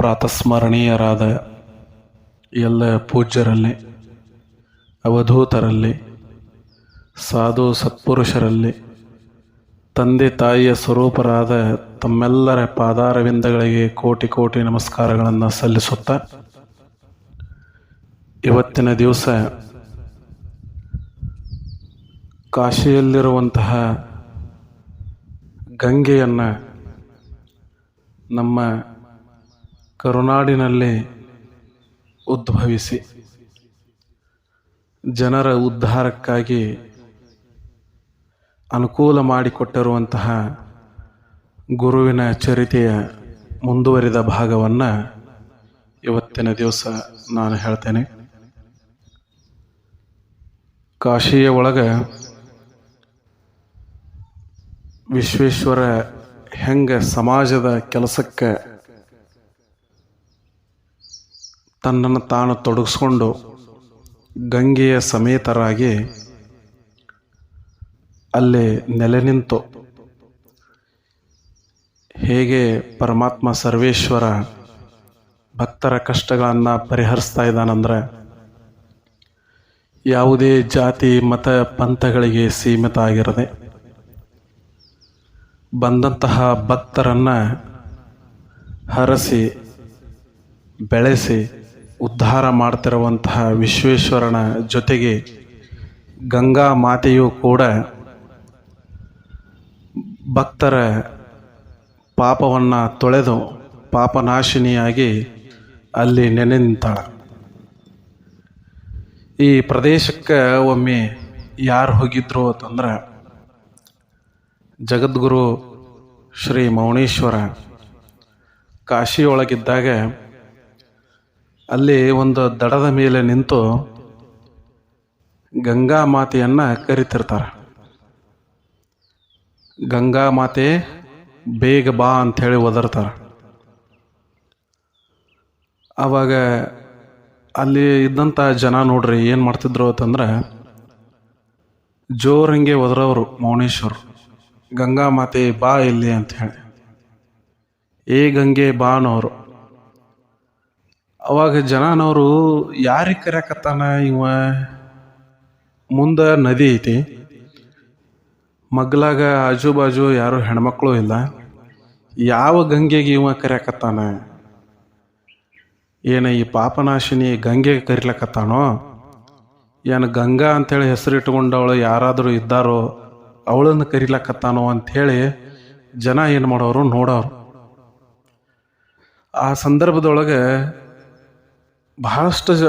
ಪ್ರಾತಸ್ಮರಣೀಯರಾದ ಎಲ್ಲ ಪೂಜ್ಯರಲ್ಲಿ, ಅವಧೂತರಲ್ಲಿ, ಸಾಧು ಸತ್ಪುರುಷರಲ್ಲಿ, ತಂದೆ ತಾಯಿಯ ಸ್ವರೂಪರಾದ ತಮ್ಮೆಲ್ಲರ ಪಾದಾರವಿಂದಗಳಿಗೆ ಕೋಟಿ ಕೋಟಿ ನಮಸ್ಕಾರಗಳನ್ನು ಸಲ್ಲಿಸುತ್ತಾ ಇವತ್ತಿನ ದಿವಸ ಕಾಶಿಯಲ್ಲಿರುವಂತಹ ಗಂಗೆಯನ್ನು ನಮ್ಮ ಕರುನಾಡಿನಲ್ಲಿ ಉದ್ಭವಿಸಿ ಜನರ ಉದ್ಧಾರಕ್ಕಾಗಿ ಅನುಕೂಲ ಮಾಡಿಕೊಟ್ಟಿರುವಂತಹ ಗುರುವಿನ ಚರಿತೆಯ ಮುಂದುವರಿದ ಭಾಗವನ್ನು ಇವತ್ತಿನ ದಿವಸ ನಾನು ಹೇಳ್ತೇನೆ. ಕಾಶಿಯ ಒಳಗೆ ವಿಶ್ವೇಶ್ವರ ಹೆಂಗೆ ಸಮಾಜದ ಕೆಲಸಕ್ಕೆ ತನ್ನನ್ನು ತಾನು ತೊಡಗಿಸ್ಕೊಂಡು ಗಂಗೆಯ ಸಮೇತರಾಗಿ ಅಲ್ಲಿ ನೆಲೆ ನಿಂತು ಹೇಗೆ ಪರಮಾತ್ಮ ಸರ್ವೇಶ್ವರ ಭಕ್ತರ ಕಷ್ಟಗಳನ್ನು ಪರಿಹರಿಸ್ತಾ ಇದ್ದಾನಂದ್ರೆ ಯಾವುದೇ ಜಾತಿ, ಮತ, ಪಂಥಗಳಿಗೆ ಸೀಮಿತ ಆಗಿರದೆ ಬಂದಂತಹ ಭಕ್ತರನ್ನು ಹರಸಿ, ಬೆಳೆಸಿ ಉದ್ಧಾರ ಮಾಡ್ತಿರುವಂತಹ ವಿಶ್ವೇಶ್ವರನ ಜೊತೆಗೆ ಗಂಗಾ ಮಾತೆಯೂ ಕೂಡ ಭಕ್ತರ ಪಾಪವನ್ನು ತೊಳೆದು ಪಾಪನಾಶಿನಿಯಾಗಿ ಅಲ್ಲಿ ನೆನೆ ಈ ಪ್ರದೇಶಕ್ಕೆ ಒಮ್ಮೆ ಯಾರು ಹೋಗಿದ್ರು ಅಂತಂದ್ರೆ ಜಗದ್ಗುರು ಶ್ರೀ ಮೌನೇಶ್ವರ ಕಾಶಿಯೊಳಗಿದ್ದಾಗ ಅಲ್ಲಿ ಒಂದು ದಡದ ಮೇಲೆ ನಿಂತು ಗಂಗಾ ಮಾತೆಯನ್ನು ಕರಿತಿರ್ತಾರೆ. ಗಂಗಾ ಮಾತೆ, ಬೇಗ ಬಾ ಅಂಥೇಳಿ ಒದರ್ತಾರೆ. ಆವಾಗ ಅಲ್ಲಿ ಇದ್ದಂಥ ಜನ ನೋಡ್ರಿ ಏನು ಮಾಡ್ತಿದ್ರು ಅಂತಂದ್ರೆ ಜೋರಂಗೆ ಒದರವರು ಮೌನೇಶ್ವರ್. ಗಂಗಾ ಮಾತೆ ಬಾ ಇಲ್ಲಿ ಅಂತ ಹೇಳಿ ಏ ಗಂಗೆ, ಬಾ ಅನ್ನೋರು. ಅವಾಗ ಜನನವರು ಯಾರಿಗೆ ಕರೆಯಕತ್ತಾನ ಇವ? ಮುಂದೆ ನದಿ ಐತಿ. ಮಗ್ಲಾಗ ಆಜು ಬಾಜು ಯಾರು ಹೆಣ್ಮಕ್ಳು ಇಲ್ಲ. ಯಾವ ಗಂಗೆಗೆ ಇವ ಕರೆಯಕತ್ತಾನ? ಏನ ಈ ಪಾಪನಾಶಿನಿ ಗಂಗೆಗೆ ಕರಿಲಕತ್ತಾನೋ? ಏನು ಗಂಗಾ ಅಂಥೇಳಿ ಹೆಸರಿಟ್ಕೊಂಡವಳು ಯಾರಾದರೂ ಇದ್ದಾರೋ ಅವಳನ್ನು ಕರಿಲಕತ್ತಾನೋ ಅಂಥೇಳಿ ಜನ ಏನು ಮಾಡೋರು ನೋಡೋರು. ಆ ಸಂದರ್ಭದೊಳಗೆ ಬಹಳಷ್ಟು ಜ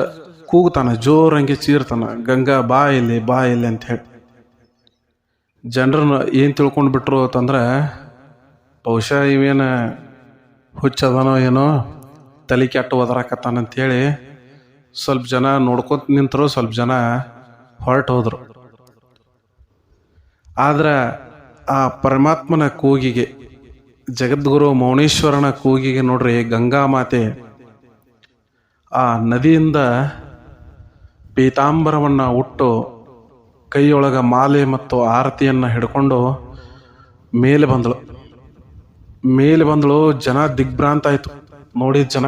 ಕೂಗ್ತಾನ ಜೋರಂಗೆ ಚೀರ್ತಾನ, ಗಂಗಾ ಬಾ ಇಲ್ಲಿ ಬಾ ಇಲ್ಲಿ ಅಂತ ಹೇಳಿ. ಜನರನ್ನ ಏನು ತಿಳ್ಕೊಂಡು ಬಿಟ್ರು ಅಂತಂದ್ರೆ, ಬಹುಶಃ ಇವೇನು ಹುಚ್ಚದನೋ ಏನೋ, ತಲೆ ಕೆಟ್ಟು ಒದರಾಕತ್ತಾನಂತೇಳಿ ಸ್ವಲ್ಪ ಜನ ನೋಡ್ಕೊತ ನಿಂತರು, ಸ್ವಲ್ಪ ಜನ ಹೊರಟು ಹೋದರು. ಆದ್ರೆ ಆ ಪರಮಾತ್ಮನ ಕೂಗಿಗೆ, ಜಗದ್ಗುರು ಮೌನೇಶ್ವರನ ಕೂಗಿಗೆ ನೋಡ್ರಿ ಗಂಗಾ ಮಾತೆ ಆ ನದಿಯಿಂದ ಪೀತಾಂಬರವನ್ನು ಉಟ್ಟು ಕೈಯೊಳಗ ಮಾಲೆ ಮತ್ತು ಆರತಿಯನ್ನು ಹಿಡ್ಕೊಂಡು ಮೇಲೆ ಬಂದಳು. ಮೇಲೆ ಬಂದಳು, ಜನ ದಿಗ್ಭ್ರಾಂತ ಆಯಿತು. ನೋಡಿದ ಜನ.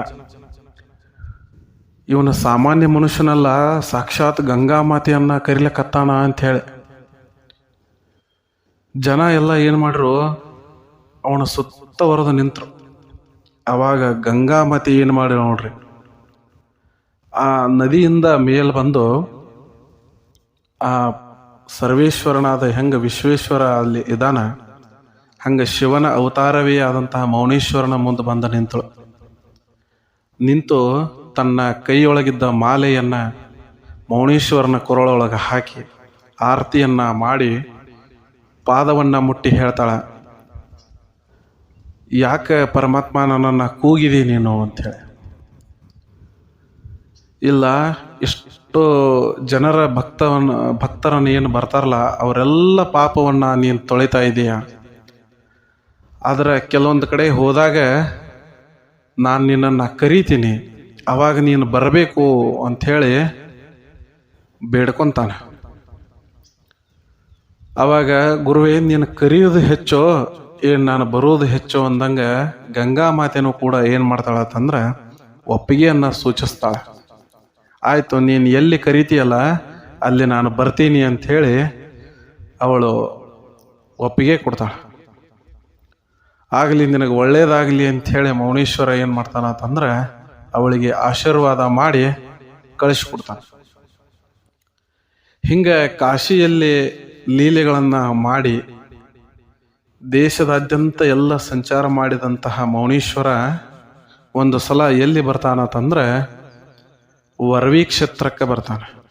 ಇವನ ಸಾಮಾನ್ಯ ಮನುಷ್ಯನಲ್ಲ, ಸಾಕ್ಷಾತ್ ಗಂಗಾ ಮಾತೆಯನ್ನ ಅಂತ ಹೇಳಿ. ಜನ ಎಲ್ಲ ಏನು ಮಾಡ್ರು, ಅವನ ಸುತ್ತ ಹೊರದು ನಿಂತರು. ಅವಾಗ ಮಾತೆ ಏನು ಮಾಡಿ ನೋಡ್ರಿ. ಆ ನದಿಯಿಂದ ಮೇಲ್ ಬಂದು ಆ ಸರ್ವೇಶ್ವರನಾದ ಹೆಂಗ ವಿಶ್ವೇಶ್ವರ ಅಲ್ಲಿ ಇದಾನ, ಹಂಗ ಶಿವನ ಅವತಾರವೇ ಆದಂತಹ ಮೌನೇಶ್ವರನ ಮುಂದೆ ಬಂದ ನಿಂತಳು. ನಿಂತು ತನ್ನ ಕೈಯೊಳಗಿದ್ದ ಮಾಲೆಯನ್ನ ಮೌನೇಶ್ವರನ ಕೊರಳೊಳಗೆ ಹಾಕಿ ಆರತಿಯನ್ನ ಮಾಡಿ ಪಾದವನ್ನ ಮುಟ್ಟಿ ಹೇಳ್ತಾಳ, ಯಾಕೆ ಪರಮಾತ್ಮ ನನ್ನನ್ನು ಕೂಗಿದಿ ನೀನು? ಅಂಥೇಳಿ ಇಲ್ಲ, ಎಷ್ಟು ಜನರ ಭಕ್ತವನ್ನ, ಭಕ್ತರನ್ನು ಏನು ಬರ್ತಾರಲ್ಲ, ಅವರೆಲ್ಲ ಪಾಪವನ್ನು ನೀನು ತೊಳಿತಾ ಇದೀಯ? ಆದರೆ ಕೆಲವೊಂದು ಕಡೆ ಹೋದಾಗ ನಾನು ನಿನ್ನನ್ನು ಕರಿತೀನಿ, ಅವಾಗ ನೀನು ಬರಬೇಕು ಅಂಥೇಳಿ ಬೇಡ್ಕೊತಾನೆ. ಅವಾಗ, ಗುರುವೇ, ನೀನು ಕರೆಯೋದು ಹೆಚ್ಚು, ಏನು ನಾನು ಬರೋದು ಹೆಚ್ಚು ಅಂದಂಗೆ ಗಂಗಾ ಮಾತೆನೂ ಕೂಡ ಏನು ಮಾಡ್ತಾಳತ್ತಂದ್ರೆ ಒಪ್ಪಿಗೆಯನ್ನು ಸೂಚಿಸ್ತಾಳೆ. ಆಯಿತು, ನೀನು ಎಲ್ಲಿ ಕರಿತೀಯಲ್ಲ, ಅಲ್ಲಿ ನಾನು ಬರ್ತೀನಿ ಅಂತ ಹೇಳಿ ಅವಳು ಒಪ್ಪಿಗೆ ಕೊಡ್ತಾಳೆ. ಆಗಲಿ, ನಿನಗೆ ಒಳ್ಳೇದಾಗಲಿ ಅಂಥೇಳಿ ಮೌನೇಶ್ವರ ಏನು ಮಾಡ್ತಾನಂತಂದ್ರೆ ಅವಳಿಗೆ ಆಶೀರ್ವಾದ ಮಾಡಿ ಕಳಿಸ್ಕೊಡ್ತಾನೆ. ಹಿಂಗೆ ಕಾಶಿಯಲ್ಲಿ ಲೀಲೆಗಳನ್ನು ಮಾಡಿ ದೇಶದಾದ್ಯಂತ ಎಲ್ಲ ಸಂಚಾರ ಮಾಡಿದಂತಹ ಮೌನೀಶ್ವರ ಒಂದು ಸಲ ಎಲ್ಲಿ ಬರ್ತಾನಂತಂದ್ರೆ ವರವಿ ಕ್ಷೇತ್ರಕ್ಕೆ ಬರ್ತಾನೆ.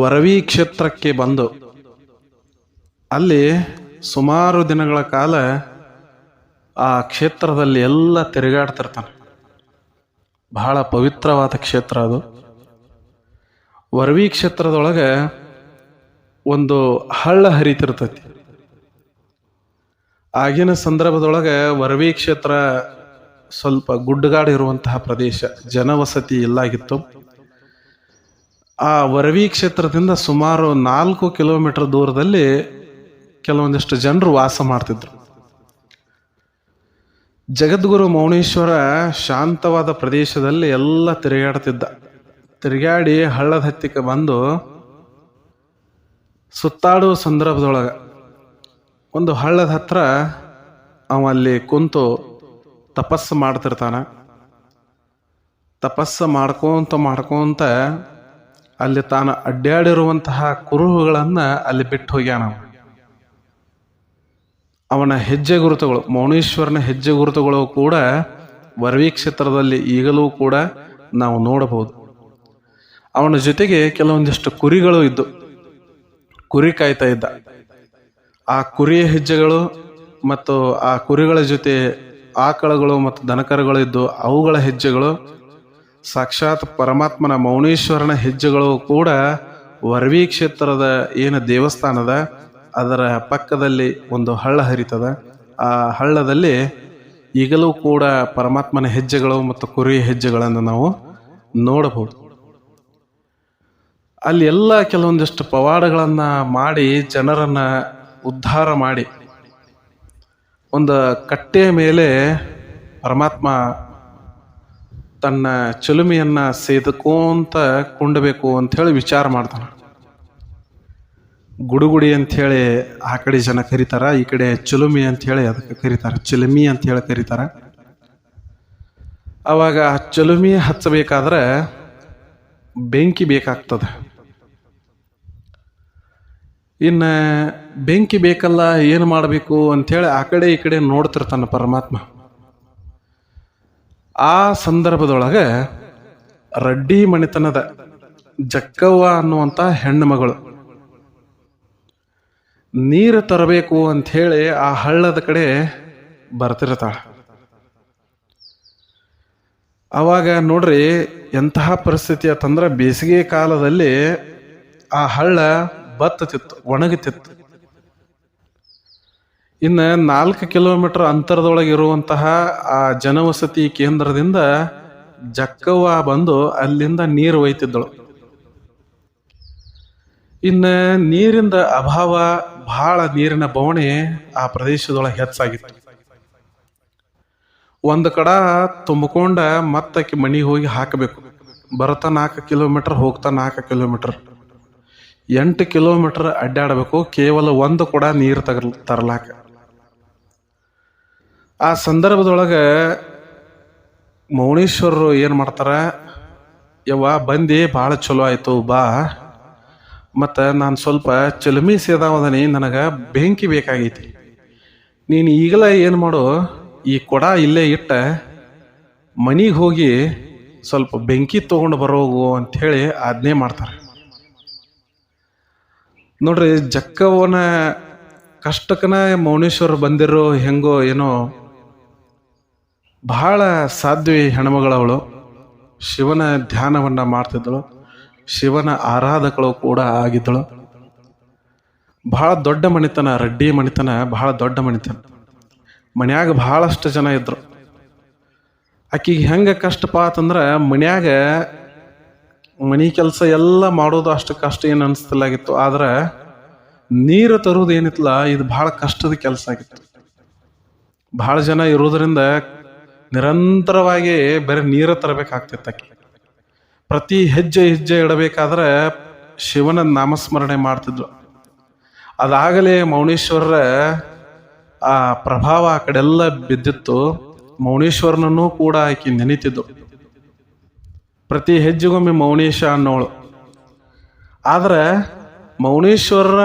ವರವಿ ಕ್ಷೇತ್ರಕ್ಕೆ ಬಂದು ಅಲ್ಲಿ ಸುಮಾರು ದಿನಗಳ ಕಾಲ ಆ ಕ್ಷೇತ್ರದಲ್ಲಿ ಎಲ್ಲ ತಿರುಗಾಡ್ತಿರ್ತಾನೆ. ಬಹಳ ಪವಿತ್ರವಾದ ಕ್ಷೇತ್ರ ಅದು. ವರವಿ ಕ್ಷೇತ್ರದೊಳಗೆ ಒಂದು ಹಳ್ಳ ಹರಿತಿರ್ತೈತಿ. ಆಗಿನ ಸಂದರ್ಭದೊಳಗೆ ವರವಿ ಕ್ಷೇತ್ರ ಸ್ವಲ್ಪ ಗುಡ್ಡಗಾಡಿರುವಂತಹ ಪ್ರದೇಶ ಜನವಸತಿ ಇಲ್ಲಾಗಿತ್ತು ಆ ವರವಿ ಕ್ಷೇತ್ರದಿಂದ ಸುಮಾರು ನಾಲ್ಕು ಕಿಲೋಮೀಟರ್ ದೂರದಲ್ಲಿ ಕೆಲವೊಂದಿಷ್ಟು ಜನರು ವಾಸ ಮಾಡ್ತಿದ್ರು. ಜಗದ್ಗುರು ಮೌನೇಶ್ವರ ಶಾಂತವಾದ ಪ್ರದೇಶದಲ್ಲಿ ಎಲ್ಲ ತಿರುಗಾಡ್ತಿದ್ದ. ತಿರುಗಾಡಿ ಹಳ್ಳದ ಹತ್ತಿಕ್ಕೆ ಬಂದು ಸುತ್ತಾಡುವ ಸಂದರ್ಭದೊಳಗೆ ಒಂದು ಹಳ್ಳದ ಹತ್ರ ಅವಲ್ಲಿ ಕುಂತು ತಪಸ್ಸು ಮಾಡ್ತಿರ್ತಾನೆ. ತಪಸ್ಸು ಮಾಡ್ಕೊಂತ ಮಾಡ್ಕೊಂತ ಅಲ್ಲಿ ತಾನು ಅಡ್ಡಾಡಿರುವಂತಹ ಕುರುಹುಗಳನ್ನು ಅಲ್ಲಿ ಬಿಟ್ಟು ಹೋಗ್ಯಾನ ಅವ. ಅವನ ಹೆಜ್ಜೆ ಗುರುತುಗಳು, ಮೌನೇಶ್ವರನ ಹೆಜ್ಜೆ ಗುರುತುಗಳು ಕೂಡ ಕ್ಷೇತ್ರದಲ್ಲಿ ಈಗಲೂ ಕೂಡ ನಾವು ನೋಡಬಹುದು. ಅವನ ಜೊತೆಗೆ ಕೆಲವೊಂದಿಷ್ಟು ಕುರಿಗಳು ಇದ್ದು, ಕುರಿ ಕಾಯ್ತಾ ಇದ್ದ. ಆ ಕುರಿಯ ಹೆಜ್ಜೆಗಳು ಮತ್ತು ಆ ಕುರಿಗಳ ಜೊತೆ ಆಕಳಗಳು ಮತ್ತು ದನಕರುಗಳು ಇದ್ದು ಅವುಗಳ ಹೆಜ್ಜೆಗಳು ಸಾಕ್ಷಾತ್ ಪರಮಾತ್ಮನ ಮೌನೇಶ್ವರನ ಹೆಜ್ಜೆಗಳು ಕೂಡ ವರವಿ ಕ್ಷೇತ್ರದ ಏನು ದೇವಸ್ಥಾನದ, ಅದರ ಪಕ್ಕದಲ್ಲಿ ಒಂದು ಹಳ್ಳ ಹರಿತದ. ಆ ಹಳ್ಳದಲ್ಲಿ ಈಗಲೂ ಕೂಡ ಪರಮಾತ್ಮನ ಹೆಜ್ಜೆಗಳು ಮತ್ತು ಕುರಿಯ ಹೆಜ್ಜೆಗಳನ್ನು ನಾವು ನೋಡಬಹುದು. ಅಲ್ಲಿ ಎಲ್ಲ ಕೆಲವೊಂದಿಷ್ಟು ಪವಾಡಗಳನ್ನು ಮಾಡಿ ಜನರನ್ನು ಉದ್ಧಾರ ಮಾಡಿ ಒಂದು ಕಟ್ಟೆಯ ಮೇಲೆ ಪರಮಾತ್ಮ ತನ್ನ ಚಿಲುಮೆಯನ್ನು ಸೇದಕೋಂತ ಕುಂಡಬೇಕು ಅಂಥೇಳಿ ವಿಚಾರ ಮಾಡ್ತಾನೆ. ಗುಡುಗುಡಿ ಅಂಥೇಳಿ ಆ ಕಡೆ ಜನ ಕರೀತಾರ, ಈ ಕಡೆ ಚಿಲುಮಿ ಅಂಥೇಳಿ ಅದಕ್ಕೆ ಕರೀತಾರೆ, ಚಿಲುಮಿ ಅಂಥೇಳಿ ಕರೀತಾರೆ. ಅವಾಗ ಆ ಚಿಲುಮಿ ಹಚ್ಚಬೇಕಾದ್ರೆ ಬೆಂಕಿ ಬೇಕಾಗ್ತದೆ. ಇನ್ನು ಬೆಂಕಿ ಬೇಕಲ್ಲ, ಏನು ಮಾಡಬೇಕು ಅಂಥೇಳಿ ಆ ಕಡೆ ಈ ಕಡೆ ನೋಡ್ತಿರ್ತಾನೆ ಪರಮಾತ್ಮ. ಆ ಸಂದರ್ಭದೊಳಗೆ ರಡ್ಡಿ ಮಣಿತನದ ಜಕ್ಕವ್ವ ಅನ್ನುವಂಥ ಹೆಣ್ಣು ಮಗಳು ನೀರು ತರಬೇಕು ಅಂಥೇಳಿ ಆ ಹಳ್ಳದ ಕಡೆ ಬರ್ತಿರ್ತಾಳೆ. ಆವಾಗ ನೋಡ್ರಿ ಎಂತಹ ಪರಿಸ್ಥಿತಿ ಅಂತಂದ್ರೆ ಬೇಸಿಗೆ ಕಾಲದಲ್ಲಿ ಆ ಹಳ್ಳ ಬತ್ತತಿತ್ತು ಒಣಗುತ್ತಿತ್ತು ಇನ್ನು ನಾಲ್ಕು ಕಿಲೋಮೀಟರ್ ಅಂತರದೊಳಗೆ ಇರುವಂತಹ ಆ ಜನವಸತಿ ಕೇಂದ್ರದಿಂದ ಜಕ್ಕವ್ವ ಬಂದು ಅಲ್ಲಿಂದ ನೀರು ಒಯ್ತಿದ್ದಳು. ಇನ್ನು ನೀರಿಂದ ಅಭಾವ ಬಹಳ ನೀರಿನ ಬವಣೆ ಆ ಪ್ರದೇಶದೊಳಗೆ ಹೆಚ್ಚಾಗಿತ್ತು. ಒಂದು ಕಡ ತುಂಬಿಕೊಂಡ ಮತ್ತಕ್ಕೆ ಮನೆಗೆ ಹೋಗಿ ಹಾಕಬೇಕು. ಬರ್ತಾ ನಾಲ್ಕು ಕಿಲೋಮೀಟರ್, ಹೋಗ್ತಾ ನಾಲ್ಕು ಕಿಲೋಮೀಟರ್. ಎಂಟು ಕಿಲೋಮೀಟರ್ ಅಡ್ಡಾಡಬೇಕು. ಕೇವಲ ಒಂದು ಕೂಡ ನೀರು ತಗ ತರಲಾಕ. ಆ ಸಂದರ್ಭದೊಳಗೆ ಮೌನೇಶ್ವರರು ಏನು ಮಾಡ್ತಾರೆ? ಯವ್ವ, ಬಂದು, ಭಾಳ ಚಲೋ ಆಯಿತು, ಬಾ. ಮತ್ತು ನಾನು ಸ್ವಲ್ಪ ಚಿಲುಮಿ ಸೇದಾವದನಿ, ನನಗೆ ಬೆಂಕಿ ಬೇಕಾಗೈತಿ. ನೀನು ಈಗಲೇ ಏನು ಮಾಡು, ಈ ಕೊಡ ಇಲ್ಲೇ ಇಟ್ಟ, ಮನೆಗೆ ಹೋಗಿ ಸ್ವಲ್ಪ ಬೆಂಕಿ ತೊಗೊಂಡು ಬರೋಗು ಅಂಥೇಳಿ ಆಜ್ಞೆ ಮಾಡ್ತಾರೆ. ನೋಡ್ರಿ, ಜಕ್ಕವನ ಕಷ್ಟಕನ ಮೌನೇಶ್ವರ ಬಂದಿರೋ ಹೆಂಗೋ ಏನೋ ಬಹಳ ಸಾಧ್ವಿ ಹೆಣ್ಮಗಳವಳು. ಶಿವನ ಧ್ಯಾನವನ್ನ ಮಾಡ್ತಿದ್ದಳು. ಶಿವನ ಆರಾಧಕಳು ಕೂಡ ಆಗಿದ್ದಳು. ಬಹಳ ದೊಡ್ಡ ಮಣಿತನ ರೆಡ್ಡಿ ಮಣಿತನ ಬಹಳ ದೊಡ್ಡ ಮಣಿತನ ಮನ್ಯಾಗ ಬಹಳಷ್ಟು ಜನ ಇದ್ರು. ಆಕಿಗೆ ಹೆಂಗೆ ಕಷ್ಟಪ ಅಂತಂದ್ರೆ ಮನ್ಯಾಗ ಮನಿ ಕೆಲಸ ಎಲ್ಲ ಮಾಡೋದು ಅಷ್ಟು ಕಷ್ಟ ಏನು ಅನಿಸ್ತಿಲ್ಲಾಗಿತ್ತು ಆದ್ರೆ ನೀರು ತರೋದು ಏನಿತ್ತಲ್ಲ, ಇದು ಬಹಳ ಕಷ್ಟದ ಕೆಲಸ ಆಗಿತ್ತು. ಬಹಳ ಜನ ಇರೋದ್ರಿಂದ ನಿರಂತರವಾಗಿ ಬರೀ ನೀರು ತರಬೇಕಾಗ್ತಿತ್ತು ಆಕಿ. ಪ್ರತಿ ಹೆಜ್ಜೆ ಹೆಜ್ಜೆ ಇಡಬೇಕಾದ್ರೆ ಶಿವನ ನಾಮಸ್ಮರಣೆ ಮಾಡ್ತಿದ್ರು. ಅದಾಗಲೇ ಮೌನೇಶ್ವರರ, ಆ ಪ್ರಭಾವ ಆ ಕಡೆಲ್ಲ ಬಿದ್ದಿತ್ತು. ಮೌನೇಶ್ವರನನ್ನು ಕೂಡ ಆಕೆ ನೆನೀತಿದ್ದು ಪ್ರತಿ ಹೆಜ್ಜೆಗೊಮ್ಮೆ ಮೌನೇಶ ಅನ್ನೋಳು. ಆದ್ರೆ ಮೌನೇಶ್ವರರ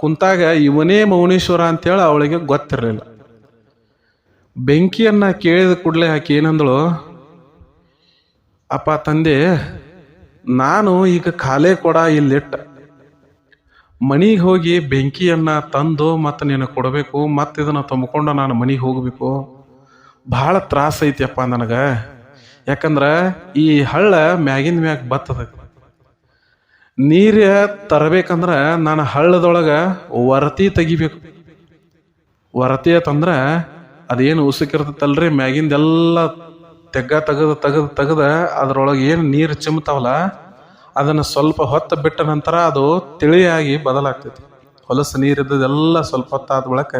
ಕುಂತಾಗ ಇವನೇ ಮೌನೇಶ್ವರ ಅಂತೇಳಿ ಅವಳಿಗೆ ಗೊತ್ತಿರಲಿಲ್ಲ. ಬೆಂಕಿಯನ್ನ ಕೇಳಿದ ಕೂಡಲೇ ಆಕೆ ಏನಂದಳು, ಅಪ್ಪ ತಂದೆ, ನಾನು ಈಗ ಖಾಲಿ ಕೊಡ ಇಲ್ಲಿಟ್ಟ. ಮನೆಗೆ ಹೋಗಿ ಬೆಂಕಿಯನ್ನ ತಂದು ಮತ್ತೆ ನಿನಗೆ ಕೊಡಬೇಕು, ಮತ್ತು ಇದನ್ನು ತುಂಬಿಕೊಂಡು ನಾನು ಮನೆಗೆ ಹೋಗಬೇಕು. ಭಾಳ ತ್ರಾಸ ಐತಿಯಪ್ಪ ನನಗೆ. ಯಾಕಂದ್ರೆ ಈ ಹಳ್ಳ ಮ್ಯಾಗಿನ ಮ್ಯಾಗ ಬತ್ತದ. ನೀರ ತರಬೇಕಂದ್ರೆ ನಾನು ಹಳ್ಳದೊಳಗೆ ವರತಿ ತೆಗಿಬೇಕು. ವರತಿ ಅಂತಂದ್ರೆ ಅದೇನು ಉಸುಕಿರ್ತೈತಲ್ರಿ, ಮ್ಯಾಗಿಂದೆಲ್ಲ ತೆಗ್ಗ ತೆಗೆದು ತೆಗೆದು ತೆಗೆದ ಅದರೊಳಗೆ ಏನು ನೀರು ಚಿಮ್ತಾವಲ್ಲ, ಅದನ್ನು ಸ್ವಲ್ಪ ಹೊತ್ತು ಬಿಟ್ಟ ನಂತರ ಅದು ತಿಳಿಯಾಗಿ ಬದಲಾಗ್ತೈತಿ. ಹೊಲಸು ನೀರಿದ್ದದೆಲ್ಲ ಸ್ವಲ್ಪ ಹೊತ್ತಾದ ಬಳಿಕ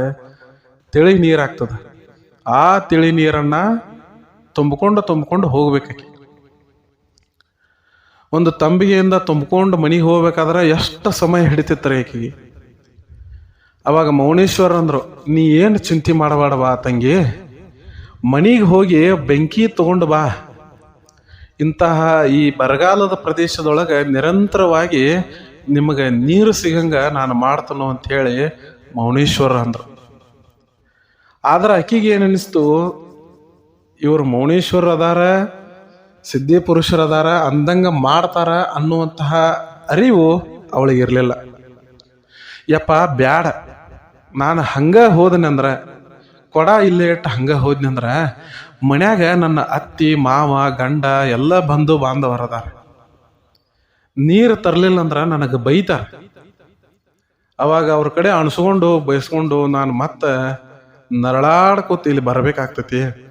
ತಿಳಿ ನೀರಾಗ್ತದೆ ಆ ತಿಳಿ ನೀರನ್ನ ತುಂಬಿಕೊಂಡು ತುಂಬಿಕೊಂಡು ಹೋಗ್ಬೇಕಾಕಿ ಒಂದು ತಂಬಿಗೆಯಿಂದ ತುಂಬಿಕೊಂಡು ಮನೆಗೆ ಹೋಗ್ಬೇಕಾದ್ರೆ ಎಷ್ಟು ಸಮಯ ಹಿಡಿತಿತ್ತಾರೆ ಆಕೆಗೆ? ಅವಾಗ ಮೌನೇಶ್ವರ ಅಂದರು, ನೀ ಏನು ಚಿಂತೆ ಮಾಡಬೇಡ ತಂಗಿ? ಮನೆಗೆ ಹೋಗಿ ಬೆಂಕಿ ತಗೊಂಡು ಬಾ. ಇಂತಹ ಈ ಬರಗಾಲದ ಪ್ರದೇಶದೊಳಗೆ ನಿರಂತರವಾಗಿ ನಿಮಗೆ ನೀರು ಸಿಗಂಗ ನಾನು ಮಾಡ್ತನೋ ಅಂತ ಹೇಳಿ ಮೌನೇಶ್ವರ ಅಂದರು. ಆದ್ರೆ ಅಕ್ಕಿಗೆ ಏನು ಅನಿಸ್ತು ಇವರು ಮೌನೇಶ್ವರ ಅದಾರ ಸಿದ್ಧಿ ಅದಾರ ಅಂದಂಗ ಮಾಡ್ತಾರ ಅನ್ನುವಂತಹ ಅರಿವು ಅವಳಿಗೆ ಇರಲಿಲ್ಲ. ಯಪ್ಪ, ಬ್ಯಾಡ. ನಾನು ಹಂಗ ಹೋದನೆ ಅಂದ್ರ, ಕೊಡ ಇಲ್ಲೇ ಇಟ್ಟು ಹಂಗೆ ಹೋದ್ನಿ ಅಂದ್ರ, ಮನ್ಯಾಗ ನನ್ನ ಅತ್ತಿ, ಮಾವ, ಗಂಡ ಎಲ್ಲ ಬಂಧು ಬಾಂಧವರದಾರ. ನೀರು ತರಲಿಲ್ಲ ಅಂದ್ರೆ ನನಗೆ ಬೈತಾರ. ಅವಾಗ ಅವ್ರ ಕಡೆ ಅಣಸ್ಕೊಂಡು ಬಯಸ್ಕೊಂಡು ನಾನು ಮತ್ತೆ ನರಳಾಡ್ಕೋತ ಇಲ್ಲಿ ಬರ್ಬೇಕಾಗ್ತೈತಿ.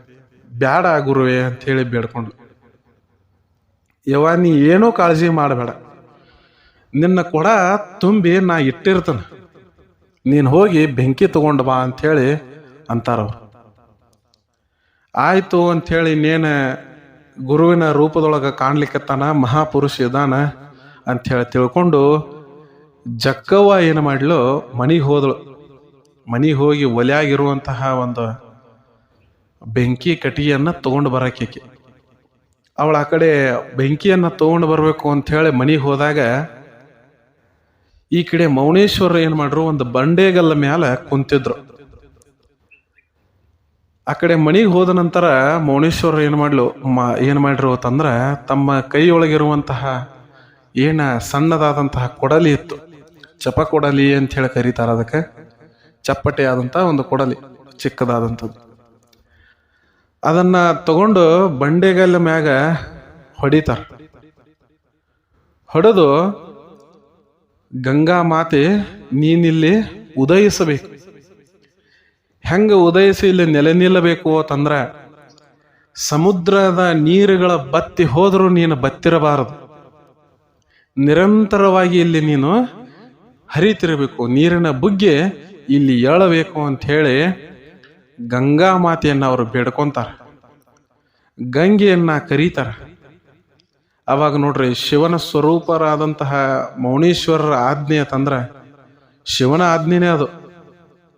ಬ್ಯಾಡ ಗುರುವೆ ಅಂತ ಹೇಳಿ ಬೇಡ್ಕೊಂಡು ಯವ್ವ, ನೀ ಏನೂ ಕಾಳಜಿ ಮಾಡಬೇಡ. ನಿನ್ನ ಕೊಡ ತುಂಬಿ ನಾ ಇಟ್ಟಿರ್ತನ. ನೀನು ಹೋಗಿ ಬೆಂಕಿ ತಗೊಂಡು ಬಾ ಅಂಥೇಳಿ ಅಂತಾರವ್ರು. ಆಯಿತು ಅಂಥೇಳಿ ಇನ್ನೇನು ಗುರುವಿನ ರೂಪದೊಳಗೆ ಕಾಣ್ಲಿಕ್ಕತ್ತಾನ ಮಹಾಪುರುಷ ಇದಾನ ಅಂಥೇಳಿ ತಿಳ್ಕೊಂಡು ಜಕ್ಕವ್ವ ಏನು ಮಾಡಲು, ಮನೆಗೆ ಹೋದಳು. ಮನೆಗೆ ಹೋಗಿ ಒಲೆಯಾಗಿರುವಂತಹ ಒಂದು ಬೆಂಕಿ ಕಟಿಯನ್ನ ತಗೊಂಡು ಬರಕ್ಕೆ ಅವಳು ಆ ಕಡೆ ಬೆಂಕಿಯನ್ನ ತಗೊಂಡು ಬರಬೇಕು ಅಂತ ಹೇಳಿ ಮನೆಗೆ ಹೋದಾಗ ಈ ಕಡೆ ಮೌನೇಶ್ವರ ಏನ್ ಮಾಡ್ರು, ಒಂದು ಬಂಡೆಗಲ್ಲ ಮ್ಯಾಲ ಕುಂತಿದ್ರು. ಆ ಕಡೆ ಮನೆಗೆ ಹೋದ ನಂತರ ಮೌನೇಶ್ವರ ಏನು ಮಾಡ್ಲು, ಮ- ಏನು ಮಾಡ್ರು ಅಂತಂದ್ರ ತಮ್ಮ ಕೈಯೊಳಗಿರುವಂತಹ ಏನ ಸಣ್ಣದಾದಂತಹ ಕೊಡಲಿ ಇತ್ತು. ಚಪ ಕೊಡಲಿ ಅಂತ ಹೇಳಿ ಕರೀತಾರ ಅದಕ್ಕೆ. ಚಪ್ಪಟೆ ಆದಂತಹ ಒಂದು ಕೊಡಲಿ ಚಿಕ್ಕದಾದಂಥದ್ದು ಅದನ್ನ ತಗೊಂಡು ಬಂಡೆಗಲ್ಲ ಮ್ಯಾಗ ಹೊಡಿತಾರ. ಹೊಡೆದು ಗಂಗಾ ಮಾತೆ, ನೀನಿಲ್ಲಿ ಉದಯಿಸಬೇಕು. ಹೆಂಗ ಉದಯಿಸಿ ಇಲ್ಲಿ ನೆಲೆ ನಿಲ್ಲಬೇಕು ಅಂತಂದ್ರ ಸಮುದ್ರದ ನೀರುಗಳ ಬತ್ತಿ ಹೋದರೂ ನೀನು ಬತ್ತಿರಬಾರದು. ನಿರಂತರವಾಗಿ ಇಲ್ಲಿ ನೀನು ಹರಿತಿರಬೇಕು, ನೀರಿನ ಬುಗ್ಗೆ ಇಲ್ಲಿ ಏಳಬೇಕು ಅಂತ ಹೇಳಿ ಗಂಗಾ ಮಾತೆಯನ್ನ ಅವರು ಬೇಡ್ಕೊಂತಾರ. ಗಂಗೆಯನ್ನ ಕರೀತಾರ. ಅವಾಗ ನೋಡ್ರಿ ಶಿವನ ಸ್ವರೂಪರಾದಂತಹ ಮೌನೇಶ್ವರರ ಆಜ್ಞೆ ತಂದ್ರ ಶಿವನ ಆಜ್ಞೆನೇ ಅದು.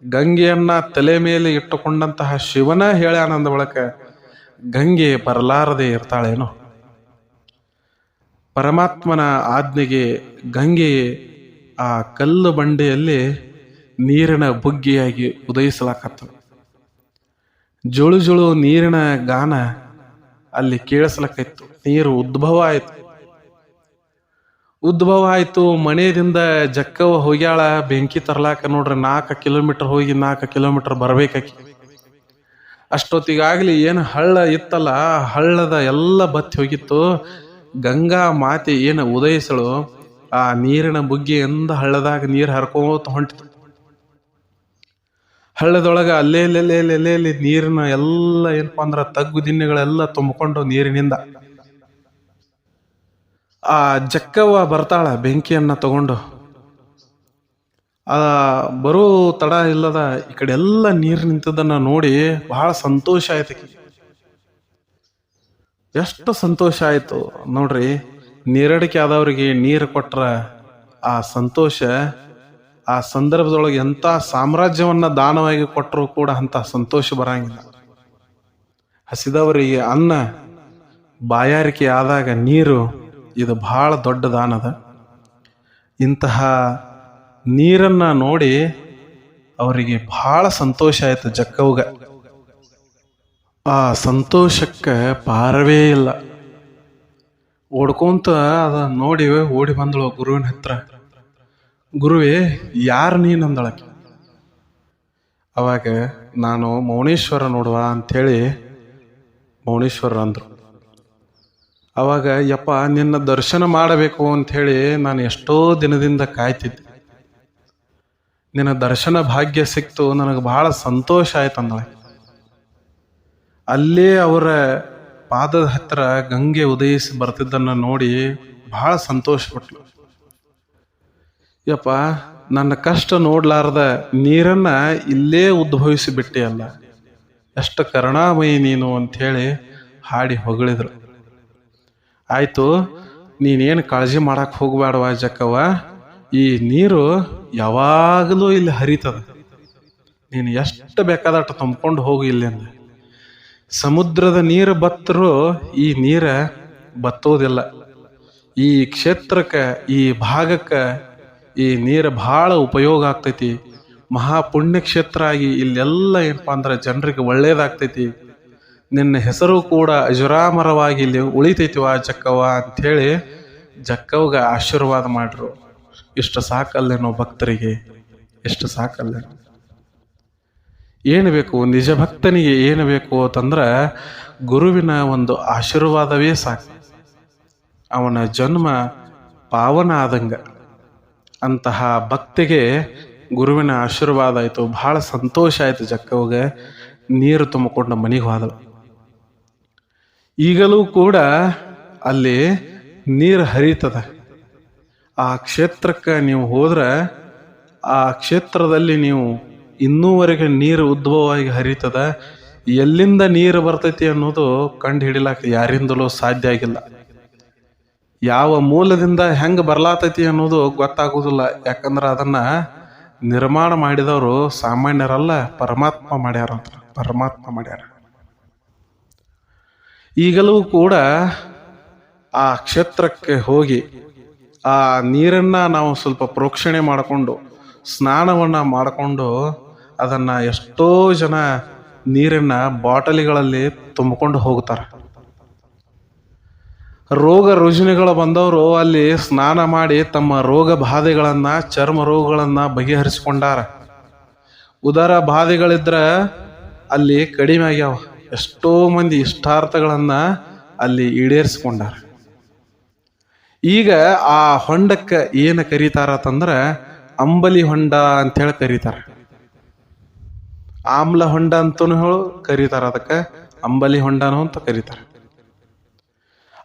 ಗಂಗೆಯನ್ನ ತಲೆ ಮೇಲೆ ಇಟ್ಟುಕೊಂಡಂತಹ ಶಿವನ ಹೇಳ್ಯಾನಂದ ಬಳಕ ಗಂಗೆ ಬರಲಾರದೆ ಇರ್ತಾಳೇನೋ. ಪರಮಾತ್ಮನ ಆಜ್ಞೆಗೆ ಗಂಗೆ ಆ ಕಲ್ಲು ಬಂಡೆಯಲ್ಲಿ ನೀರಿನ ಬುಗ್ಗೆಯಾಗಿ ಉದಯಿಸಲಾಕತ್ತ ಜುಳು ಜುಳು ನೀರಿನ ಗಾನ ಅಲ್ಲಿ ಕೇಳಿಸ್ಲಕ್ಕಿತ್ತು. ನೀರು ಉದ್ಭವ ಆಯ್ತು. ಉದ್ಭವ ಆಯ್ತು. ಮನೆಯಿಂದ ಜಕ್ಕವ ಹೋಗ್ಯಾಳ ಬೆಂಕಿ ತರ್ಲಾಕ ನೋಡ್ರಿ ನಾಲ್ಕು ಕಿಲೋಮೀಟರ್ ಹೋಗಿ ನಾಲ್ಕು ಕಿಲೋಮೀಟರ್ ಬರ್ಬೇಕಾಕಿ. ಅಷ್ಟೊತ್ತಿಗಾಗ್ಲಿ ಏನು ಹಳ್ಳ ಇತ್ತಲ್ಲ ಹಳ್ಳದ ಎಲ್ಲ ಬತ್ತಿ ಹೋಗಿತ್ತು. ಗಂಗಾ ಮಾತೆ ಏನು ಉದಯಿಸಳು ಆ ನೀರಿನ ಬುಗ್ಗೆಯಿಂದ ಹಳ್ಳದಾಗ ನೀರು ಹರ್ಕೋತ ಹೊಂಟಿತು. ಹಳ್ಳದೊಳಗೆ ಅಲ್ಲೇ ಅಲ್ಲೇ ಅಲ್ಲೇ, ಅಲ್ಲಿ ನೀರಿನ ಎಲ್ಲ ಏನಪ್ಪ ಅಂದ್ರೆ ತಗ್ಗು ದಿನ್ನೆಗಳೆಲ್ಲ ತುಂಬಿಕೊಂಡು ನೀರಿನಿಂದ. ಆ ಜಕ್ಕವ್ವ ಬರ್ತಾಳ ಬೆಂಕಿಯನ್ನ ತಗೊಂಡು. ಆ ಬರೋ ತಡ ಇಲ್ಲದ ಈ ಕಡೆ ಎಲ್ಲ ನೀರು ನಿಂತದನ್ನ ನೋಡಿ ಬಹಳ ಸಂತೋಷ ಆಯ್ತು ಎಷ್ಟು ಸಂತೋಷ ಆಯ್ತು ನೋಡ್ರಿ, ನೀರಡಿಕೆ ಆದವರಿಗೆ ನೀರು ಕೊಟ್ರ ಆ ಸಂತೋಷ ಆ ಸಂದರ್ಭದೊಳಗೆ ಎಂಥ ಸಾಮ್ರಾಜ್ಯವನ್ನ ದಾನವಾಗಿ ಕೊಟ್ಟರೂ ಕೂಡ ಅಂತ ಸಂತೋಷ ಬರಂಗಿಲ್ಲ. ಹಸಿದವರಿಗೆ ಅನ್ನ ಬಾಯಾರಿಕೆ ಆದಾಗ ನೀರು ಇದು ಬಹಳ ದೊಡ್ಡ ದಾನದ ಇಂತಹ ನೀರನ್ನ ನೋಡಿ ಅವರಿಗೆ ಬಹಳ ಸಂತೋಷ ಆಯ್ತು ಜಕ್ಕವ್ಗ. ಆ ಸಂತೋಷಕ್ಕೆ ಪಾರವೇ ಇಲ್ಲ. ಓಡ್ಕೊಂತ ಅದ ನೋಡಿ ಓಡಿ ಬಂದಳು ಗುರುವಿನ ಹತ್ರ. ಗುರುವೇ, ಯಾರು ನೀನು ಅಂದಳಕ್ಕೆ? ಅವಾಗ ನಾನು ಮೌನೇಶ್ವರ ನೋಡುವ ಅಂಥೇಳಿ ಮೌನೇಶ್ವರ ಅಂದರು. ಅವಾಗ, ಯಪ್ಪ, ನಿನ್ನ ದರ್ಶನ ಮಾಡಬೇಕು ಅಂಥೇಳಿ ನಾನು ಎಷ್ಟೋ ದಿನದಿಂದ ಕಾಯ್ತಿದ್ದೆ. ನಿನ್ನ ದರ್ಶನ ಭಾಗ್ಯ ಸಿಕ್ತು, ನನಗೆ ಬಹಳ ಸಂತೋಷ ಆಯ್ತು ಅಂದಳೆ. ಅಲ್ಲೇ ಅವರ ಪಾದದ ಹತ್ತಿರ ಗಂಗೆ ಉದಯಿಸಿ ಬರ್ತಿದ್ದನ್ನು ನೋಡಿ ಬಹಳ ಸಂತೋಷಪಟ್ಲು. ಯಪ್ಪ, ನನ್ನ ಕಷ್ಟ ನೋಡ್ಲಾರ್ದ ನೀರನ್ನ ಇಲ್ಲೇ ಉದ್ಭವಿಸಿ ಬಿಟ್ಟೆಯಲ್ಲ ಎಷ್ಟು ಕರುಣಾಮಯಿ ನೀನು ಅಂಥೇಳಿ ಹಾಡಿ ಹೊಗಳಿದ್ರು. ಆಯಿತು, ನೀನೇನು ಕಾಳಜಿ ಮಾಡಕ್ ಹೋಗಬೇಡವಾ ಜಕ್ಕವ್ವ? ಈ ನೀರು ಯಾವಾಗಲೂ ಇಲ್ಲಿ ಹರಿತದ. ನೀನು ಎಷ್ಟು ಬೇಕಾದಷ್ಟು ತುಂಬಿಕೊಂಡು ಹೋಗು ಇಲ್ಲಿಂದ ಸಮುದ್ರದ ನೀರು ಬತ್ತರೂ ಈ ನೀರ ಬತ್ತೋದಿಲ್ಲ. ಈ ಕ್ಷೇತ್ರಕ್ಕೆ, ಈ ಭಾಗಕ್ಕೆ ಈ ನೀರು ಬಹಳ ಉಪಯೋಗ ಆಗ್ತೈತಿ. ಮಹಾ ಪುಣ್ಯ ಕ್ಷೇತ್ರ ಆಗಿ ಇಲ್ಲೆಲ್ಲ ಏನಪ್ಪ ಅಂದ್ರೆ ಜನರಿಗೆ ಒಳ್ಳೇದಾಗ್ತೈತಿ. ನಿನ್ನ ಹೆಸರು ಕೂಡ ಅಜುರಾಮರವಾಗಿ ಇಲ್ಲಿ ಉಳಿತೈತಿವ ಜಕ್ಕವ್ವ ಅಂಥೇಳಿ ಜಕ್ಕವ್ಗ ಆಶೀರ್ವಾದ ಮಾಡ್ರು. ಇಷ್ಟು ಸಾಕಲ್ಲೇನೋ ಭಕ್ತರಿಗೆ. ಎಷ್ಟು ಸಾಕಲ್ಲೇನೋ. ಏನು ಬೇಕು? ನಿಜ ಭಕ್ತನಿಗೆ ಏನು ಬೇಕು ಅಂತಂದ್ರೆ ಗುರುವಿನ ಒಂದು ಆಶೀರ್ವಾದವೇ ಸಾಕು. ಅವನ ಜನ್ಮ ಪಾವನ ಆದಂಗ. ಅಂತಹ ಭಕ್ತಿಗೆ ಗುರುವಿನ ಆಶೀರ್ವಾದ ಆಯಿತು. ಬಹಳ ಸಂತೋಷ ಆಯಿತು ಜಕ್ಕವ್ಗೆ. ನೀರು ತುಂಬಿಕೊಂಡು ಮನೆಗೆ ಹೋದಳು ಈಗಲೂ ಕೂಡ ಅಲ್ಲಿ ನೀರು ಹರಿತದೆ. ಆ ಕ್ಷೇತ್ರಕ್ಕೆ ನೀವು ಹೋದ್ರೆ ಆ ಕ್ಷೇತ್ರದಲ್ಲಿ ನೀವು ಇನ್ನೂವರೆಗೆ ನೀರು ಉದ್ಭವವಾಗಿ ಹರಿತದೆ. ಎಲ್ಲಿಂದ ನೀರು ಬರ್ತೈತಿ ಅನ್ನೋದು ಕಂಡು ಹಿಡಿಲಾಕ ಯಾರಿಂದಲೂ ಸಾಧ್ಯ ಆಗಿಲ್ಲ. ಯಾವ ಮೂಲದಿಂದ ಹೆಂಗೆ ಬರ್ಲಾತೈತಿ ಅನ್ನೋದು ಗೊತ್ತಾಗೋದಿಲ್ಲ. ಯಾಕಂದ್ರೆ ಅದನ್ನ ನಿರ್ಮಾಣ ಮಾಡಿದವರು ಸಾಮಾನ್ಯರಲ್ಲ, ಪರಮಾತ್ಮ ಮಾಡ್ಯಾರ ಅಂತ. ಪರಮಾತ್ಮ ಮಾಡ್ಯಾರ. ಈಗಲೂ ಕೂಡ ಆ ಕ್ಷೇತ್ರಕ್ಕೆ ಹೋಗಿ ಆ ನೀರನ್ನ ನಾವು ಸ್ವಲ್ಪ ಪ್ರೋಕ್ಷಣೆ ಮಾಡಿಕೊಂಡು, ಸ್ನಾನವನ್ನ ಮಾಡಿಕೊಂಡು ಅದನ್ನ ಎಷ್ಟೋ ಜನ ನೀರನ್ನ ಬಾಟಲಿಗಳಲ್ಲಿ ತುಂಬಿಕೊಂಡು ಹೋಗ್ತಾರೆ. ರೋಗ ರುಜಿನಗಳು ಬಂದವರು ಅಲ್ಲಿ ಸ್ನಾನ ಮಾಡಿ ತಮ್ಮ ರೋಗ ಬಾಧೆಗಳನ್ನು, ಚರ್ಮ ರೋಗಗಳನ್ನು ಬಗೆಹರಿಸಿಕೊಂಡಾರ. ಉದರ ಬಾಧೆಗಳಿದ್ರೆ ಅಲ್ಲಿ ಕಡಿಮೆ ಆಗ್ಯಾವ. ಎಷ್ಟೋ ಮಂದಿ ಇಷ್ಟಾರ್ಥಗಳನ್ನು ಅಲ್ಲಿ ಈಡೇರಿಸ್ಕೊಂಡಾರ. ಈಗ ಆ ಹೊಂಡಕ್ಕೆ ಏನು ಕರೀತಾರತಂದ್ರೆ ಅಂಬಲಿ ಹೊಂಡ ಅಂತೇಳಿ ಕರೀತಾರ. ಆಮ್ಲ ಹೊಂಡ ಅಂತಲೂ ಹೇಳು, ಕರೀತಾರ ಅದಕ್ಕೆ ಅಂಬಲಿ ಹೊಂಡನೂ ಅಂತ ಕರೀತಾರ.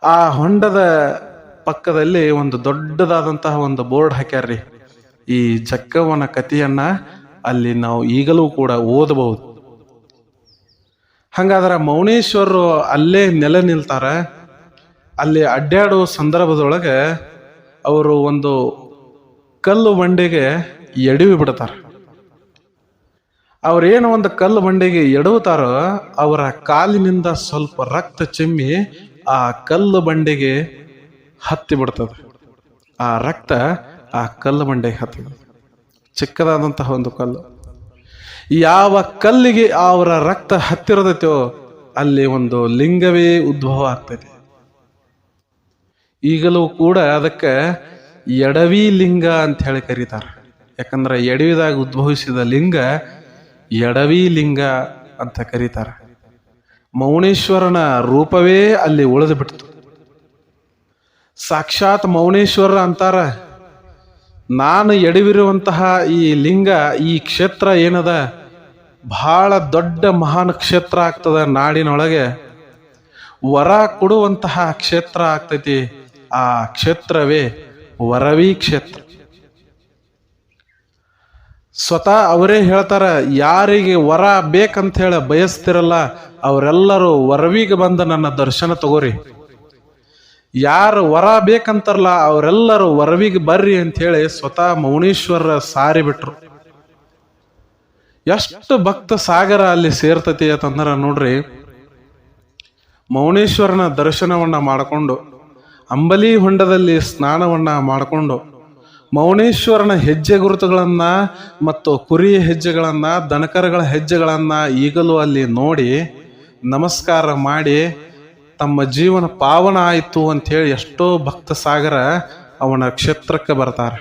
ಆ ಹೊಂಡದ ಪಕ್ಕದಲ್ಲಿ ಒಂದು ದೊಡ್ಡದಾದಂತಹ ಒಂದು ಬೋರ್ಡ್ ಹಾಕ್ಯಾರ್ರಿ. ಈ ಚಕ್ಕವನ ಕಥೆಯನ್ನ ಅಲ್ಲಿ ನಾವು ಈಗಲೂ ಕೂಡ ಓದಬಹುದು. ಹಂಗಾದ್ರೆ ಮೌನೇಶ್ವರರು ಅಲ್ಲೇ ನೆಲೆ ನಿಲ್ತಾರ. ಅಲ್ಲಿ ಅಡ್ಡಾಡೋ ಸಂದರ್ಭದೊಳಗೆ ಅವರು ಒಂದು ಕಲ್ಲು ಬಂಡೆಗೆ ಎಡವಿ ಬಿಡ್ತಾರೆ. ಅವ್ರೇನು ಒಂದು ಕಲ್ಲು ಬಂಡೆಗೆ ಎಡವುತ್ತಾರೋ ಅವರ ಕಾಲಿನಿಂದ ಸ್ವಲ್ಪ ರಕ್ತ ಚಿಮ್ಮಿ ಆ ಕಲ್ಲು ಬಂಡೆಗೆ ಹತ್ತಿ ಬಿಡ್ತದೆ. ಆ ರಕ್ತ ಆ ಕಲ್ಲು ಬಂಡೆಗೆ ಹತ್ತಿ ಚಿಕ್ಕದಾದಂತಹ ಒಂದು ಕಲ್ಲು. ಯಾವ ಕಲ್ಲಿಗೆ ಅವರ ರಕ್ತ ಹತ್ತಿರದೈತೋ ಅಲ್ಲಿ ಒಂದು ಲಿಂಗವೇ ಉದ್ಭವ ಆಗ್ತೈತಿ. ಈಗಲೂ ಕೂಡ ಅದಕ್ಕೆ ಎಡವಿ ಲಿಂಗ ಅಂತ ಹೇಳಿ ಕರೀತಾರೆ. ಯಾಕಂದ್ರೆ ಎಡವಿದಾಗ ಉದ್ಭವಿಸಿದ ಲಿಂಗ ಎಡವಿ ಲಿಂಗ ಅಂತ ಕರೀತಾರೆ. ಮೌನೇಶ್ವರನ ರೂಪವೇ ಅಲ್ಲಿ ಉಳಿದು ಬಿಡ್ತು. ಸಾಕ್ಷಾತ್ ಮೌನೇಶ್ವರ ಅಂತಾರ, ನಾನು ಎಡವಿರುವಂತಹ ಈ ಲಿಂಗ, ಈ ಕ್ಷೇತ್ರ ಏನದ? ಬಹಳ ದೊಡ್ಡ ಮಹಾನ್ ಕ್ಷೇತ್ರ ಆಗ್ತದ ನಾಡಿನೊಳಗೆ. ವರ ಕೊಡುವಂತಹ ಕ್ಷೇತ್ರ ಆಗ್ತೈತಿ, ಆ ಕ್ಷೇತ್ರವೇ ವರವಿ ಕ್ಷೇತ್ರ. ಸ್ವತಃ ಅವರೇ ಹೇಳ್ತಾರ, ಯಾರಿಗೆ ವರ ಬೇಕಂತ ಹೇಳಿ ಬಯಸ್ತಿರಲ್ಲ ಅವರೆಲ್ಲರೂ ವರವಿಗೆ ಬಂದು ನನ್ನ ದರ್ಶನ ತಗೋರಿ. ಯಾರು ವರ ಬೇಕಂತಾರಲ್ಲ ಅವರೆಲ್ಲರೂ ವರವಿಗೆ ಬರ್ರಿ ಅಂತ ಹೇಳಿ ಸ್ವತಃ ಮೌನೇಶ್ವರ ಸಾರಿ ಬಿಟ್ರು. ಎಷ್ಟು ಭಕ್ತ ಸಾಗರ ಅಲ್ಲಿ ಸೇರ್ತತಿ ಅಂತಂದ್ರೆ ನೋಡ್ರಿ ಮೌನೇಶ್ವರನ ದರ್ಶನವನ್ನ ಮಾಡಿಕೊಂಡು, ಅಂಬಲಿ ಹೊಂಡದಲ್ಲಿ ಸ್ನಾನವನ್ನ ಮಾಡಿಕೊಂಡು ಮೌನೇಶ್ವರನ ಹೆಜ್ಜೆ ಗುರುತುಗಳನ್ನ ಮತ್ತು ಕುರಿಯ ಹೆಜ್ಜೆಗಳನ್ನ, ದನಕರಗಳ ಹೆಜ್ಜೆಗಳನ್ನ ಈಗಲೂ ಅಲ್ಲಿ ನೋಡಿ ನಮಸ್ಕಾರ ಮಾಡಿ ತಮ್ಮ ಜೀವನ ಪಾವನ ಆಯಿತು ಅಂತ ಹೇಳಿ ಎಷ್ಟೋ ಭಕ್ತ ಸಾಗರ ಅವನ ಕ್ಷೇತ್ರಕ್ಕೆ ಬರ್ತಾರೆ.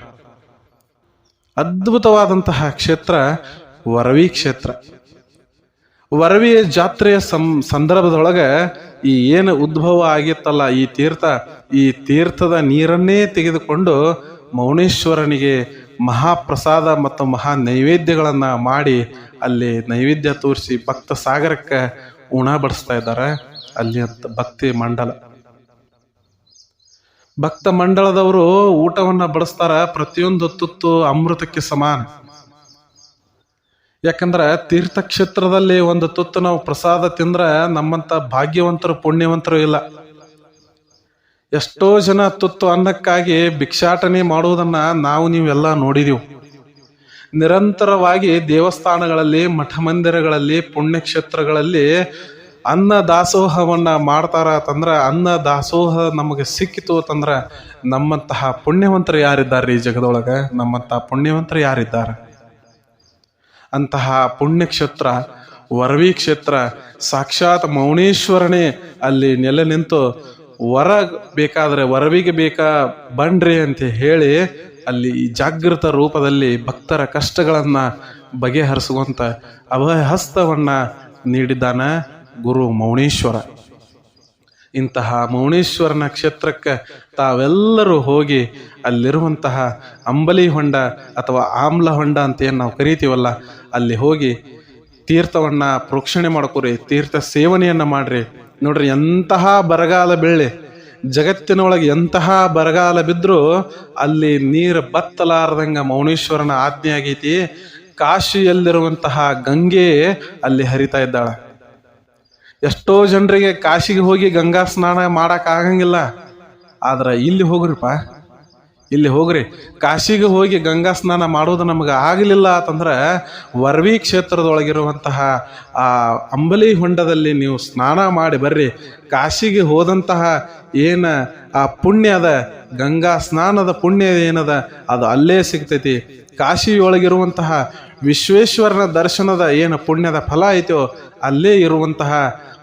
ಅದ್ಭುತವಾದಂತಹ ಕ್ಷೇತ್ರ ವರವಿ ಕ್ಷೇತ್ರ. ವರವಿ ಜಾತ್ರೆಯ ಸಂ, ಸಂದರ್ಭದೊಳಗೆ ಈ ಏನು ಉದ್ಭವ ಆಗಿತ್ತಲ್ಲ ಈ ತೀರ್ಥ, ಈ ತೀರ್ಥದ ನೀರನ್ನೇ ತೆಗೆದುಕೊಂಡು ಮೌನೇಶ್ವರನಿಗೆ ಮಹಾಪ್ರಸಾದ ಮತ್ತು ಮಹಾ ನೈವೇದ್ಯಗಳನ್ನು ಮಾಡಿ ಅಲ್ಲಿ ನೈವೇದ್ಯ ತೋರಿಸಿ ಭಕ್ತ ಸಾಗರಕ್ಕೆ ಉಣ ಬಡಿಸ್ತಾ ಇದ್ದಾರೆ. ಅಲ್ಲಿ ಅಂತ ಭಕ್ತಿ ಮಂಡಲ. ಭಕ್ತ ಮಂಡಳದವರು ಊಟವನ್ನ ಬಡಿಸ್ತಾರ. ಪ್ರತಿಯೊಂದು ತುತ್ತು ಅಮೃತಕ್ಕೆ ಸಮಾನ. ಯಾಕಂದ್ರೆ ತೀರ್ಥಕ್ಷೇತ್ರದಲ್ಲಿ ಒಂದು ತುತ್ತು ನಾವು ಪ್ರಸಾದ ತಿಂದ್ರೆ ನಮ್ಮಂತ ಭಾಗ್ಯವಂತರು, ಪುಣ್ಯವಂತರು ಇಲ್ಲ. ಎಷ್ಟೋ ಜನ ತುತ್ತು ಅನ್ನಕ್ಕಾಗಿ ಭಿಕ್ಷಾಟನೆ ಮಾಡುವುದನ್ನ ನಾವು ನೀವೆಲ್ಲ ನೋಡಿದೀವಿ. ನಿರಂತರವಾಗಿ ದೇವಸ್ಥಾನಗಳಲ್ಲಿ ಮಠ ಮಂದಿರಗಳಲ್ಲಿ ಪುಣ್ಯಕ್ಷೇತ್ರಗಳಲ್ಲಿ ಅನ್ನ ದಾಸೋಹವನ್ನು ಮಾಡ್ತಾರ ಅಂತಂದ್ರ, ಅನ್ನ ದಾಸೋಹ ನಮಗೆ ಸಿಕ್ಕಿತು ಅಂತಂದ್ರ ನಮ್ಮಂತಹ ಪುಣ್ಯವಂತರು ಯಾರಿದ್ದಾರೆ ಈ ಜಗದೊಳಗೆ? ನಮ್ಮಂತಹ ಪುಣ್ಯವಂತರು ಯಾರಿದ್ದಾರೆ? ಅಂತಹ ಪುಣ್ಯಕ್ಷೇತ್ರ ವರವಿ ಕ್ಷೇತ್ರ ಸಾಕ್ಷಾತ್ ಮೌನೇಶ್ವರನೇ ಅಲ್ಲಿ ನೆಲೆ ನಿಂತು ವರ ಬೇಕಾದ್ರೆ ವರವಿಗೆ ಬೇಕಾ ಬನ್ರಿ ಅಂತ ಹೇಳಿ ಅಲ್ಲಿ ಜಾಗೃತ ರೂಪದಲ್ಲಿ ಭಕ್ತರ ಕಷ್ಟಗಳನ್ನ ಅಭಯ ಹಸ್ತವನ್ನ ನೀಡಿದ್ದಾನ ಗುರು ಮೌನೇಶ್ವರ ಇಂತಹ ಮೌನೇಶ್ವರನ ಕ್ಷೇತ್ರಕ್ಕೆ ತಾವೆಲ್ಲರೂ ಹೋಗಿ ಅಲ್ಲಿರುವಂತಹ ಅಂಬಲಿ ಹೊಂಡ ಅಥವಾ ಆಮ್ಲ ಹೊಂಡ ಅಂತ ಏನು ನಾವು ಕರಿತೀವಲ್ಲ, ಅಲ್ಲಿ ಹೋಗಿ ತೀರ್ಥವನ್ನ ಪ್ರೋಕ್ಷಣೆ ಮಾಡ್ಕೊರಿ, ತೀರ್ಥ ಸೇವನೆಯನ್ನ ಮಾಡಿರಿ. ನೋಡ್ರಿ ಎಂತಹ ಬರಗಾಲ ಬೀಳಿ ಜಗತ್ತಿನೊಳಗೆ ಎಂತಹ ಬರಗಾಲ ಬಿದ್ದರೂ ಅಲ್ಲಿ ನೀರು ಬತ್ತಲಾರದಂಗ ಮೌನೇಶ್ವರನ ಆಜ್ಞೆ ಆಗೈತಿ. ಕಾಶಿಯಲ್ಲಿರುವಂತಹ ಗಂಗೆ ಅಲ್ಲಿ ಹರಿತಾ ಇದ್ದಾಳೆ. ಎಷ್ಟೋ ಜನರಿಗೆ ಕಾಶಿಗೆ ಹೋಗಿ ಗಂಗಾ ಸ್ನಾನ ಮಾಡಕ್ ಆಗಂಗಿಲ್ಲ. ಆದ್ರೆ ಇಲ್ಲಿ ಹೋಗ್ರಿಪ್ಪ. ಇಲ್ಲಿ ಹೋಗ್ರಿ. ಕಾಶಿಗೆ ಹೋಗಿ ಗಂಗಾ ಸ್ನಾನ ಮಾಡೋದು ನಮಗೆ ಆಗಲಿಲ್ಲ ಅಂತಂದ್ರೆ ವರ್ವಿ ಕ್ಷೇತ್ರದೊಳಗಿರುವಂತಹ ಆ ಅಂಬಲಿ ಹೊಂಡದಲ್ಲಿ ನೀವು ಸ್ನಾನ ಮಾಡಿ ಬರ್ರಿ. ಕಾಶಿಗೆ ಹೋದಂತಹ ಏನ ಆ ಪುಣ್ಯ ಅದ ಗಂಗಾ ಸ್ನಾನದ ಪುಣ್ಯ ಏನದ ಅದು ಅಲ್ಲೇ ಸಿಗ್ತೈತಿ. ಕಾಶಿಯೊಳಗಿರುವಂತಹ ವಿಶ್ವೇಶ್ವರನ ದರ್ಶನದ ಏನು ಪುಣ್ಯದ ಫಲ ಐತೋ ಅಲ್ಲೇ ಇರುವಂತಹ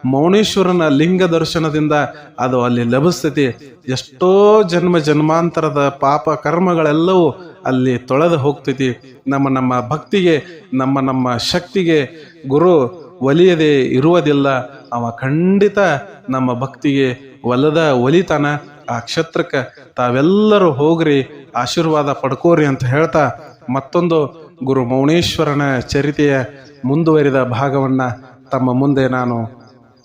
ಮೌನೇಶ್ವರನ ಲಿಂಗ ದರ್ಶನದಿಂದ ಅದು ಅಲ್ಲಿ ಲಭಿಸ್ತೈತಿ. ಎಷ್ಟೋ ಜನ್ಮ ಜನ್ಮಾಂತರದ ಪಾಪ ಕರ್ಮಗಳೆಲ್ಲವೂ ಅಲ್ಲಿ ತೊಳೆದು ಹೋಗ್ತೈತಿ. ನಮ್ಮ ನಮ್ಮ ಭಕ್ತಿಗೆ, ನಮ್ಮ ನಮ್ಮ ಶಕ್ತಿಗೆ ಗುರು ಒಲಿಯದೆ ಇರುವುದಿಲ್ಲ. ಅವ ಖಂಡಿತ ನಮ್ಮ ಭಕ್ತಿಗೆ ಒಲದ ಒಲಿತಾನ. ಆ ಕ್ಷೇತ್ರಕ್ಕೆ ತಾವೆಲ್ಲರೂ ಹೋಗ್ರಿ, ಆಶೀರ್ವಾದ ಪಡ್ಕೋರಿ ಅಂತ ಹೇಳ್ತಾ ಮತ್ತೊಂದು ಗುರು ಮೌನೇಶ್ವರನ ಚರಿತೆಯ ಮುಂದುವರಿದ ಭಾಗವನ್ನ ತಮ್ಮ ಮುಂದೆ ನಾನು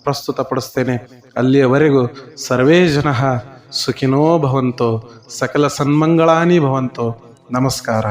ಪ್ರಸ್ತುತಪಡಿಸ್ತೇನೆ. ಅಲ್ಲಿಯವರೆಗೂ ಸರ್ವೇ ಜನ ಸುಖಿನೋ ಭವಂತೋ, ಸಕಲ ಸನ್ಮಂಗಳಾನಿ ಭವಂತೋ. ನಮಸ್ಕಾರ.